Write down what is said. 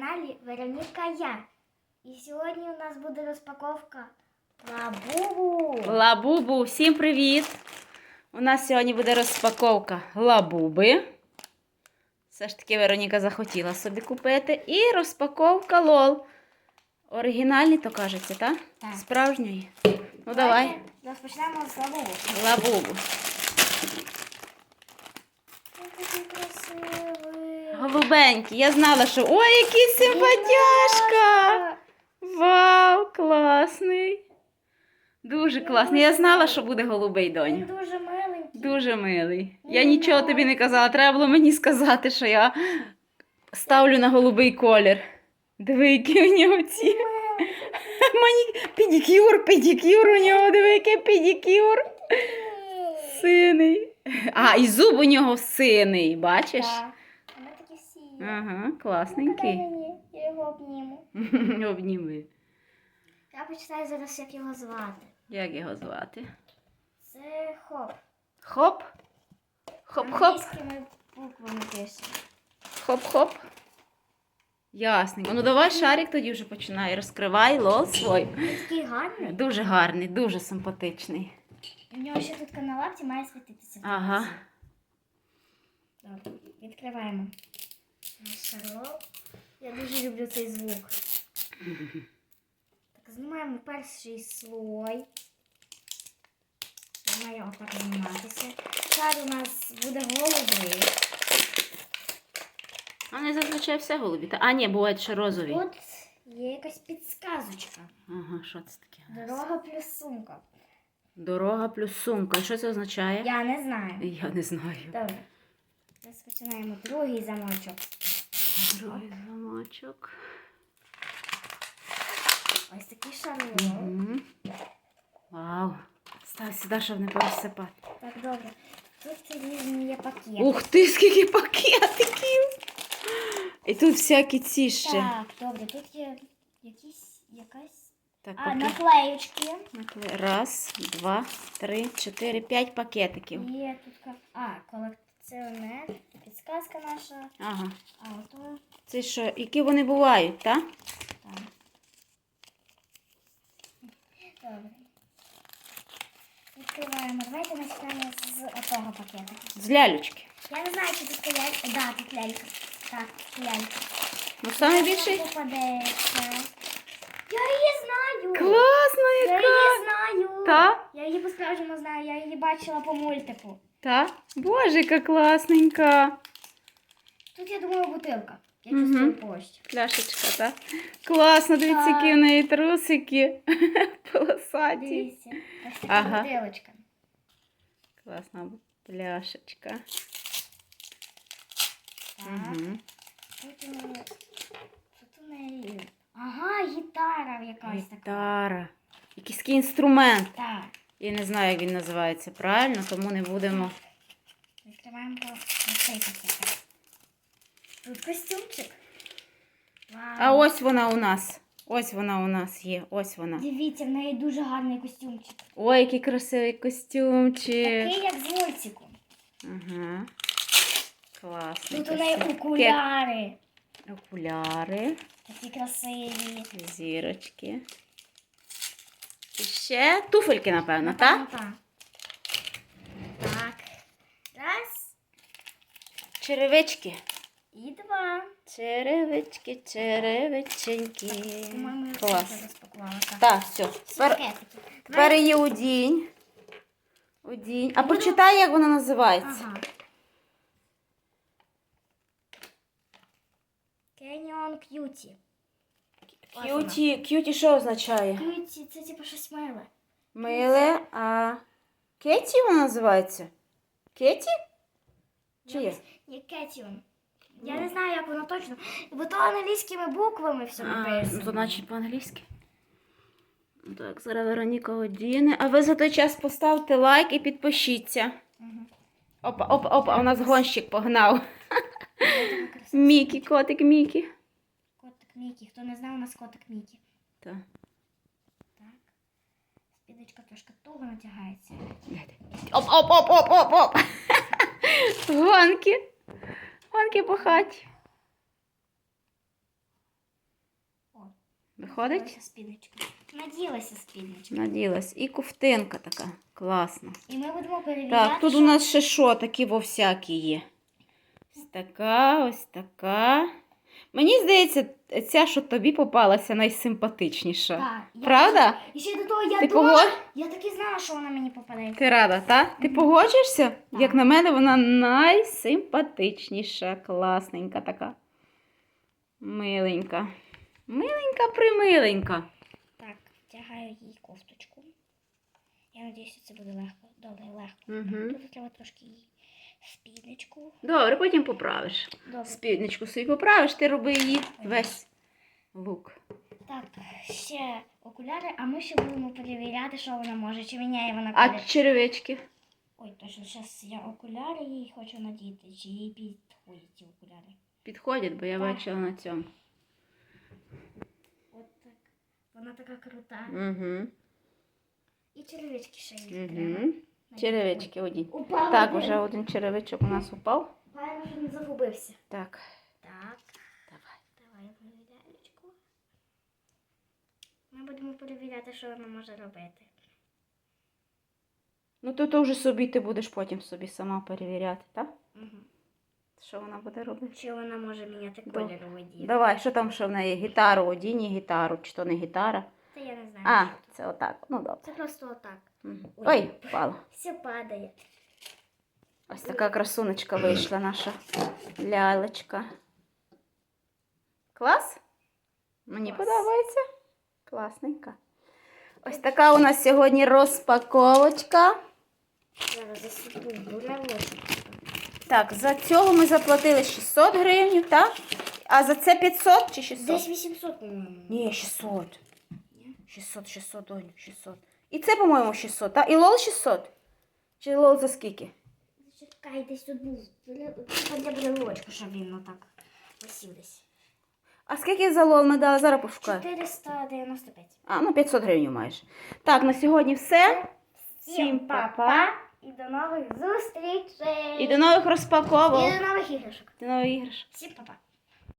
каналі Вероніка Я. І сьогодні у нас буде розпаковка лабубу. Лабубу, всім привіт! У нас сьогодні буде розпаковка лабуби. Все ж таки Вероніка захотіла собі купити. І розпаковка лол. Оригінальний, то кажеться, так? Так. Справжньої. Ну давай. Розпочнемо з лабубу. Лабубу. Ой, який красивий. Я знала, що. Ой, який симпатяшка! Вау, класний! Дуже класний. Я знала, що буде голубий Він дуже миленький. Дуже милий. Я нічого тобі не казала. Треба було мені сказати, що я ставлю на голубий колір. Диви, які у нього ці. Мані... Педикюр, педикюр у нього, диви, який педикюр. Синий. А, і зуб у нього синий, бачиш? Так. Ага, класненький. я його обніму. Обніми. Я почитаю зараз, як його звати. Як його звати? Це хоп. Хоп. Хоп-хоп. Буквами. Хоп-хоп. Ясненько. Ну давай шарик тоді вже починай. Розкривай лол свой. Він такий гарний. Дуже гарний, дуже симпатичний. У нього ще тут на лапці має світитися. Ага. Добре, відкриваємо. Я дуже люблю цей звук. Так, знімаємо перший слой. Має отак зніматися. Шар у нас буде голубий. А не зазвичай все голубі. Та- А, ні, бувають ще розові. Тут є якась підсказочка. Ага, що це таке? у нас? Дорога плюс сумка. Дорога плюс сумка. Що це означає? Я не знаю. Я не знаю. Добре. Зараз починаємо другий замочок. Другий замочок. Ось такий. Мгм. Вау. Став сюди, щоб не пересипати. Так, добре. Тут різні є пакети. Ух ти, скільки пакетиків! І тут всякі ці ще. Так, добре, тут є якісь якась. Так, А, пакет. наклеючки. Накле- Раз, два, три, чотири, п'ять пакетиків. Є тут ка- а, колекціонер, підсказка наша. Ага. А ото Це що, які вони бувають, так? там. Добре. Відкриваємо. Давайте почнемо з отого пакета. З лялючки. Я не знаю, чи тут стоять. Да, тут лялька. Так, лялька. Ну, саме більше. попадеться. Я її знаю. Класно, Я її знаю. Та? Я її по-справжньому знаю, я її бачила по мультику. Та? Боже, яка класненька. Тут, я думаю, бутилка. Я Мгм. чувствую площадь. Пляшечка, так? Класно, дивіться, які в неї трусики. Полосаті. Дивіться. Ось така Ага. бутилочка. Класна пляшечка. Так. Угу. Тут, у неї- тут у неї. Ага, гітара якась така. Гітара. Якийсь інструмент. Так. Я не знаю, як він називається правильно, тому не будемо. Відкриваємо по- цей пакет. Тут костюмчик. Вау. А ось вона у нас. Ось вона у нас є. Ось вона. Дивіться, в неї дуже гарний костюмчик. Ой, який красивий костюмчик. Такий, як з мультику. Ага. Класний. Тут у неї костюм. окуляри. Окуляри. Такі красиві. Зірочки. І ще туфельки, напевно, так? Так. Так. Раз Черевички. і два. Черевички, черевиченьки. По-моєму, я Клас. розпакувала. Так. Так, все. Тепер, Пакетики. тепер її одінь. Одінь. А прочитай, як вона називається. Ага. Canyon Cutie. К'юті, к'юті що означає? Cutie це типу щось миле. Миле, а Кеті вона називається? Кеті? Чи є? Ні, Кетіон. Я не знаю, як воно точно. Бо то англійськими буквами все А, написано. ну, то значить по-англійськи. Ну, Так, зараз Вероніка одіне. А ви за той час поставте лайк і підпишіться. Мгм. Опа, опа, опа, у нас гонщик погнав. Мікі, котик Мікі. Мікі. Хто не знав, у нас котик Мікі. Так. Так. Спідочка трошки туго натягається. Оп, оп, оп, оп, оп, оп. Гонки. Гонки по хаті. Виходить? Наділася спідничка. Наділася спідничка. Наділась. І ковтинка така. Класна. І ми будемо перевіряти. Так, тут у нас ще що, такі во всякі є. Ось така, ось така. Мені здається, ця, що тобі попалася, найсимпатичніша. Так, я Правда? І ще до того я Ти думала, погод... я так і знала, що вона мені попаде. Ти рада, так? Ти погоджуєшся? Так. Як на мене, вона найсимпатичніша, класненька така. Миленька. Миленька, примиленька. Так, втягаю їй кофточку. Я сподіваюся, це буде легко. Добре, легко. Угу. Тут треба трошки їй спідничку. Добре, потім поправиш. Добре. Спідничку собі поправиш, ти роби її весь лук. Так, ще окуляри, а ми ще будемо перевіряти, що вона може, чи міняє вона А черевички? Ой, точно, зараз я окуляри їй хочу надіти, чи їй підходять ці окуляри. Підходять, бо я Так. бачила на цьому. От так. Вона така крута. Угу. І черевички ще їй. Угу. надіти. Черевички одні. Упав Так, один. вже один черевичок у нас упав. Правильно, що не загубився. Так. Так, Давай. давай перевірялечку. Ми будемо перевіряти, що вона може робити. Ну то, то вже собі ти будеш потім собі сама перевіряти, так? Угу. Що вона буде робити? Чи вона може міняти колір у воді? Давай, що там ще в неї? Гітару, одінь гітару, чи то не гітара? А, це отак. Ну добре. Це просто отак. Ой. Впало. Все падає. Ось така красунечка вийшла наша лялечка. Клас? Мені Клас. подобається. Класненька. Ось така у нас сьогодні розпаковочка. Зараз засипу бурелочок. Так, за цього ми заплатили 600 гривень, так? А за це 500 чи 600? Десь 800, по-моєму. Ні, 600. 600, 600, Доню, 600. І це, по-моєму, 600, так? І лол 600? Чи лол за скільки? Чекай, десь тут був бурел- Типа для щоб він отак висів десь. А скільки за лол ми дали? Зараз пошукаю. 495. А, ну 500 гривень майже. Так, на сьогодні все. Всім па-па і до нових зустрічей. І до нових розпаковок. І до нових іграшок. До нових іграшок. Всім па-па.